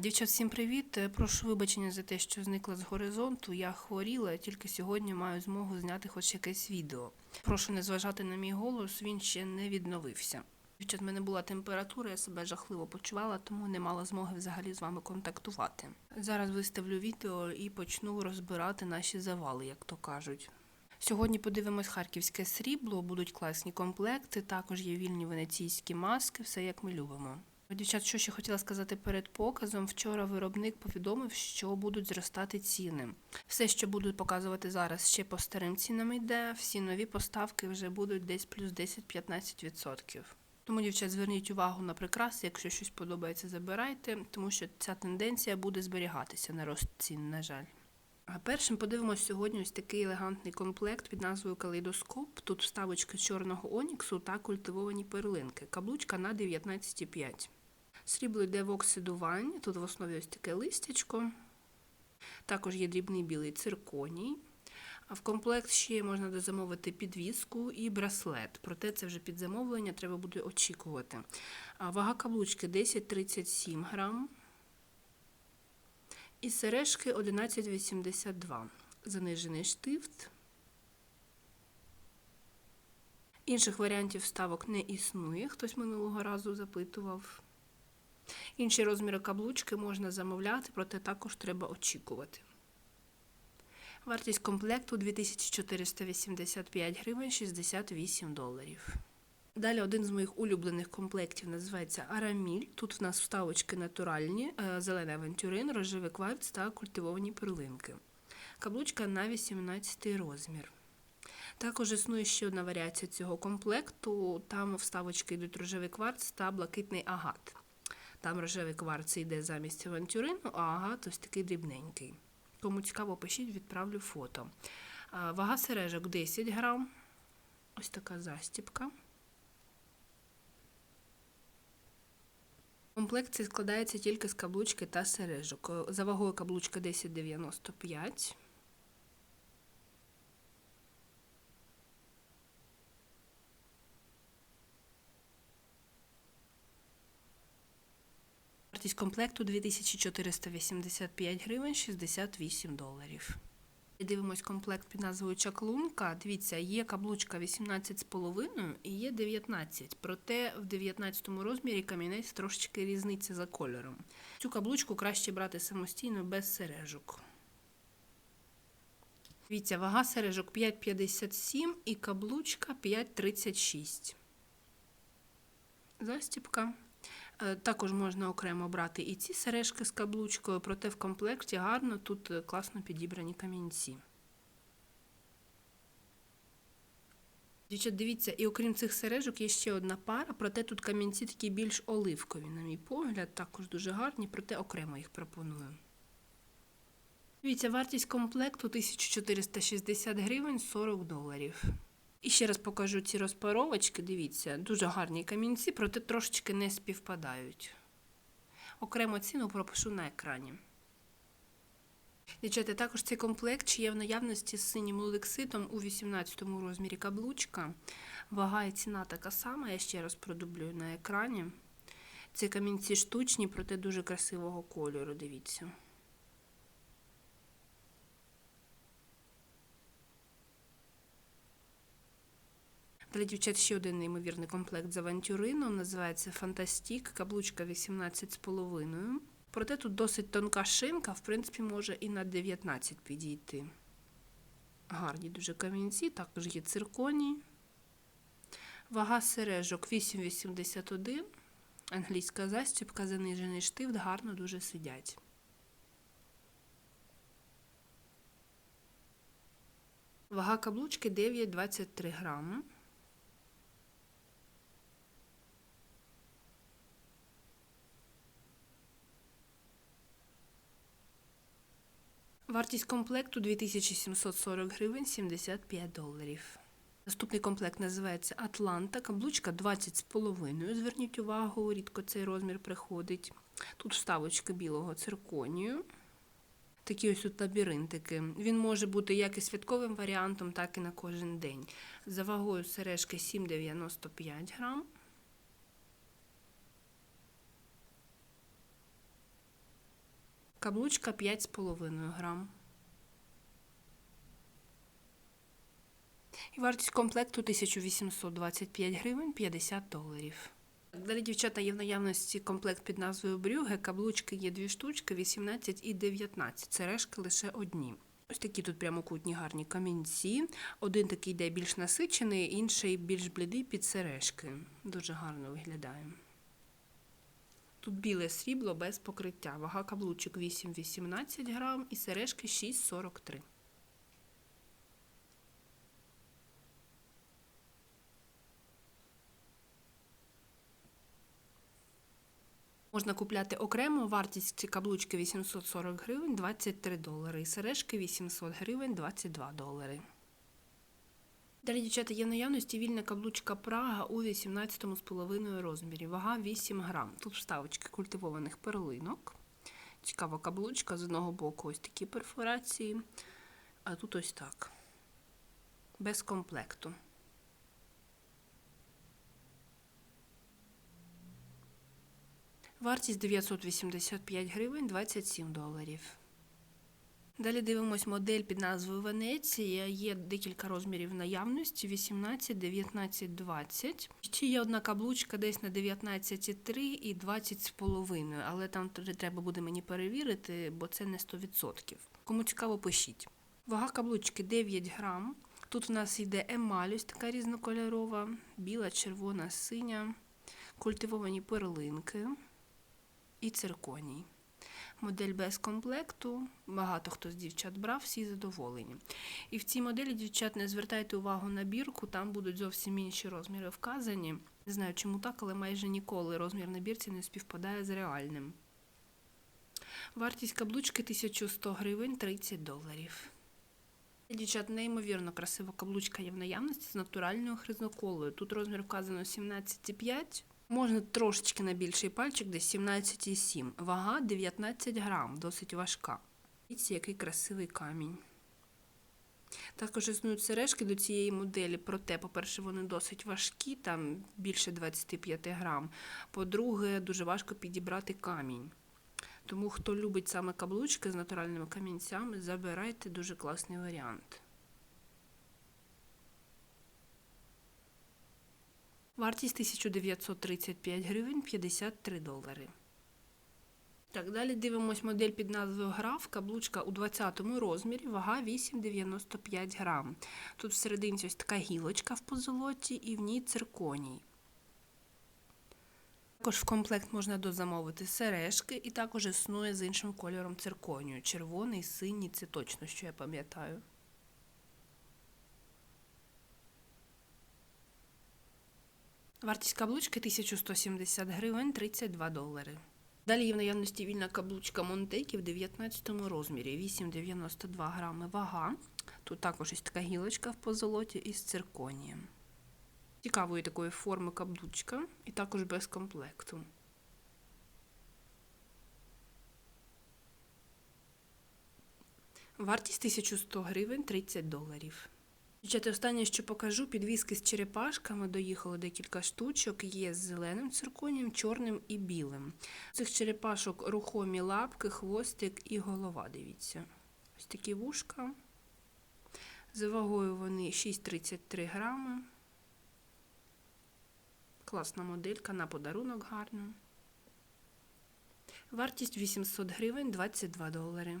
Дівчат, всім привіт. Е, Прошу вибачення за те, що зникла з горизонту. Я хворіла, тільки сьогодні маю змогу зняти хоч якесь відео. Прошу не зважати на мій голос, він ще не відновився. Дівчат, в мене була температура, я себе жахливо почувала, тому не мала змоги взагалі з вами контактувати. Зараз виставлю відео і почну розбирати наші завали, як то кажуть. Сьогодні подивимось харківське срібло, будуть класні комплекти, також є вільні венеційські маски, все як ми любимо. Дівчат, що ще хотіла сказати перед показом. Вчора виробник повідомив, що будуть зростати ціни. Все, що буду показувати зараз, ще по старим цінам йде. Всі нові поставки вже будуть десь плюс 10-15%. Тому, дівчат, зверніть увагу на прикраси. Якщо щось подобається, забирайте, тому що ця тенденція буде зберігатися на рост цін, на жаль. А першим подивимось сьогодні ось такий елегантний комплект під назвою Калейдоскоп. Тут вставочки чорного оніксу та культивовані перлинки. Каблучка на 19,5. Срібло йде в оксидуванні. Тут в основі ось таке листячко. Також є дрібний білий цирконій. А в комплект ще можна дозамовити підвіску і браслет. Проте це вже під замовлення треба буде очікувати. А вага каблучки 10-37 грам. І сережки 11,82. Занижений штифт. Інших варіантів вставок не існує. Хтось минулого разу запитував. Інші розміри каблучки можна замовляти, проте також треба очікувати. Вартість комплекту 2485 гривень 68 доларів. Далі один з моїх улюблених комплектів називається Араміль. Тут в нас вставочки натуральні, е, зелений авантюрин, рожевий кварц та культивовані перлинки. Каблучка на 18 розмір. Також існує ще одна варіація цього комплекту. Там вставочки йдуть рожевий кварц та блакитний агат. Там рожевий кварц йде замість авантюрину, а агат ось такий дрібненький. Кому цікаво, пишіть, відправлю фото. Вага сережок 10 грам. Ось така застіпка. Комплект цей складається тільки з каблучки та сережок. За вагою каблучка 10,95. Вартість комплекту 2485 гривень 68 доларів. Дивимось комплект під назвою Чаклунка. Дивіться, є каблучка 18,5 і є 19. Проте в 19 розмірі камінець трошечки різниця за кольором. Цю каблучку краще брати самостійно без сережок. Дивіться, вага сережок 5,57 і каблучка 5,36. Застіпка. Е, Також можна окремо брати і ці сережки з каблучкою, проте в комплекті гарно, тут е, класно підібрані камінці. Дивіться, і окрім цих сережок є ще одна пара, проте тут камінці такі більш оливкові, на мій погляд, також дуже гарні, проте окремо їх пропоную. Дивіться, вартість комплекту 1460 гривень 40 доларів. І ще раз покажу ці розпаровочки, дивіться, дуже гарні камінці, проте трошечки не співпадають. Окремо ціну пропишу на екрані. Дівчата, також цей комплект чи є в наявності з синім лекситом у 18 розмірі каблучка. Вага і ціна така сама, я ще раз продублюю на екрані. Ці камінці штучні, проте дуже красивого кольору, дивіться. Для дівчат ще один неймовірний комплект з авантюрином. Називається Фантастік, каблучка 18,5. Проте тут досить тонка шинка, в принципі, може і на 19 підійти. Гарні дуже камінці, також є цирконій. Вага сережок 8,81. Англійська застібка, занижений штифт, гарно дуже сидять. Вага каблучки 9,23 грами. Вартість комплекту 2740 гривень 75 доларів. Наступний комплект називається Атланта. Каблучка 20,5. Зверніть увагу, рідко цей розмір приходить. Тут вставочка білого цирконію. Такі ось тут лабіринтики. Він може бути як і святковим варіантом, так і на кожен день. За вагою сережки 7,95 грам. Каблучка 5,5 грам. І вартість комплекту 1825 гривень 50 доларів. Далі, дівчата, є в наявності комплект під назвою Брюге. Каблучки є дві штучки, 18 і 19. Сережки лише одні. Ось такі тут прямокутні гарні камінці. Один такий йде більш насичений, інший більш блідий під сережки. Дуже гарно виглядає. Тут біле срібло без покриття. Вага каблучок 8,18 грам і сережки 6,43. Можна купляти окремо, вартість ці каблучки 840 гривень 23 долари. І сережки 800 гривень 22 долари. Далі, дівчата, є наявності вільна каблучка Прага у 18,5 розмірі. Вага 8 грам. Тут вставочки культивованих перлинок. Цікава каблучка. З одного боку ось такі перфорації, а тут ось так. Без комплекту. Вартість 985 гривень 27 доларів. Далі дивимось модель під назвою Венеція. Є декілька розмірів наявності: 18, 19, 20. Ще є одна каблучка десь на 19,3 і 20,5, але там треба буде мені перевірити, бо це не 100%. Кому цікаво, пишіть. Вага каблучки 9 грам. Тут у нас йде емаль, ось така різнокольорова, біла, червона, синя, культивовані перлинки і цирконій. Модель без комплекту. Багато хто з дівчат брав, всі задоволені. І в цій моделі, дівчат, не звертайте увагу на бірку, там будуть зовсім інші розміри вказані. Не знаю, чому так, але майже ніколи розмір на бірці не співпадає з реальним. Вартість каблучки 1100 гривень 30 доларів. Дівчат, неймовірно красива каблучка є в наявності з натуральною хризноколою. Тут розмір вказано 17,5. Можна трошечки на більший пальчик, десь 17,7. Вага 19 грам, досить важка. Дивіться, який красивий камінь. Також існують сережки до цієї моделі, проте, по-перше, вони досить важкі, там більше 25 грам. По-друге, дуже важко підібрати камінь. Тому, хто любить саме каблучки з натуральними камінцями, забирайте дуже класний варіант. Вартість 1935 гривень 53 долари. Так, далі дивимось модель під назвою Граф. Каблучка у 20 розмірі, вага 8,95 грам. Тут всередині ось така гілочка в позолоті і в ній цирконій. Також в комплект можна дозамовити сережки, і також існує з іншим кольором цирконію. Червоний, синій це точно, що я пам'ятаю. Вартість каблучки 1170 гривень 32 долари. Далі є в наявності вільна каблучка Монтекі в 19 розмірі, 8,92 грами вага. Тут також ось така гілочка в позолоті із цирконієм. Цікавої такої форми каблучка і також без комплекту. Вартість 1100 гривень 30 доларів. Дівчата, останнє, що покажу, підвіски з черепашками доїхало декілька штучок, є з зеленим цирконієм, чорним і білим. У цих черепашок рухомі лапки, хвостик і голова. Дивіться. Ось такі вушка. За вагою вони 6,33 грами. Класна моделька на подарунок гарна. Вартість 800 гривень 22 долари.